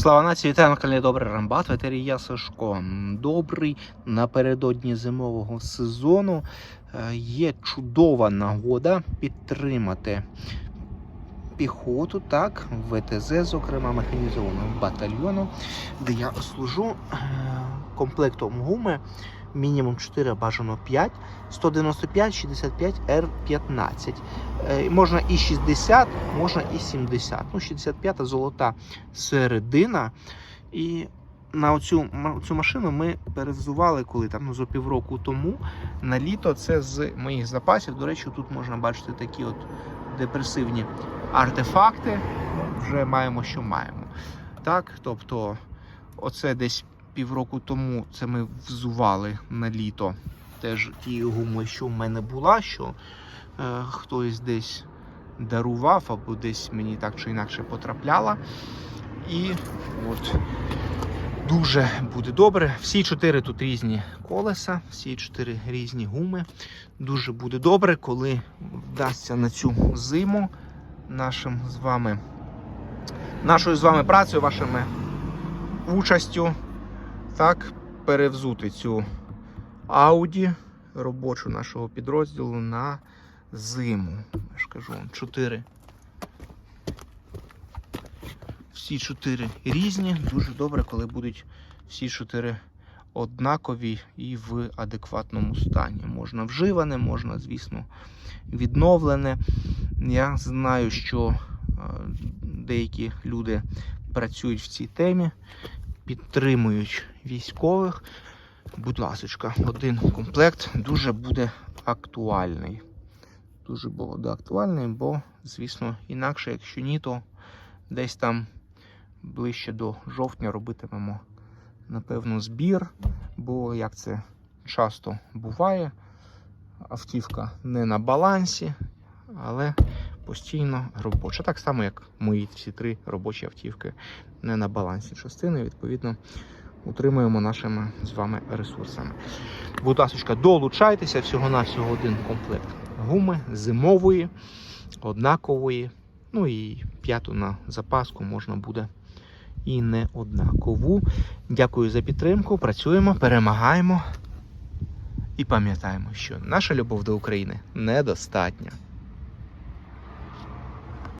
Слава нації, вітаю на каналі Добрий Рамбат, ветері я Сашко. Добрий напередодні зимового сезону. Е, Є чудова нагода підтримати піхоту, так, ВТЗ, зокрема механізованого батальйону, де я служу е, комплектом гуми. Мінімум 4, бажано 5, 195, 65, R15. Е, можна і 60, можна і 70. Ну, 65 золота середина. І на оцю, цю машину ми перевзували коли там ну, зо півроку тому на літо. Це з моїх запасів. До речі, тут можна бачити такі от депресивні артефакти. Вже маємо, що маємо. Так, тобто, оце десь півроку тому це ми взували на літо. Теж тією гумою, що в мене була, що е, хтось десь дарував, або десь мені так чи інакше потрапляла. І от дуже буде добре. Всі чотири тут різні колеса, всі чотири різні гуми. Дуже буде добре, коли вдасться на цю зиму нашим з вами, нашою з вами працею, вашими участю, так, перевзути цю Ауді робочу нашого підрозділу на зиму. Я ж кажу, вам, чотири. Всі чотири різні. Дуже добре, коли будуть всі чотири однакові і в адекватному стані. Можна вживане, можна, звісно, відновлене. Я знаю, що е, деякі люди працюють в цій темі, підтримують військових. Будь ласочка, один комплект дуже буде актуальний. Дуже буде актуальний, бо, звісно, інакше, якщо ні, то десь там ближче до жовтня робитимемо, напевно, збір. Бо як це часто буває, автівка не на балансі, але постійно робоча. Так само, як мої всі три робочі автівки не на балансі частини, відповідно, утримуємо нашими з вами ресурсами. Будь ласка, долучайтеся всього-навсього один комплект гуми зимової, однакової. Ну і п'яту на запаску можна буде і не однакову. Дякую за підтримку. Працюємо, перемагаємо і пам'ятаємо, що наша любов до України недостатня.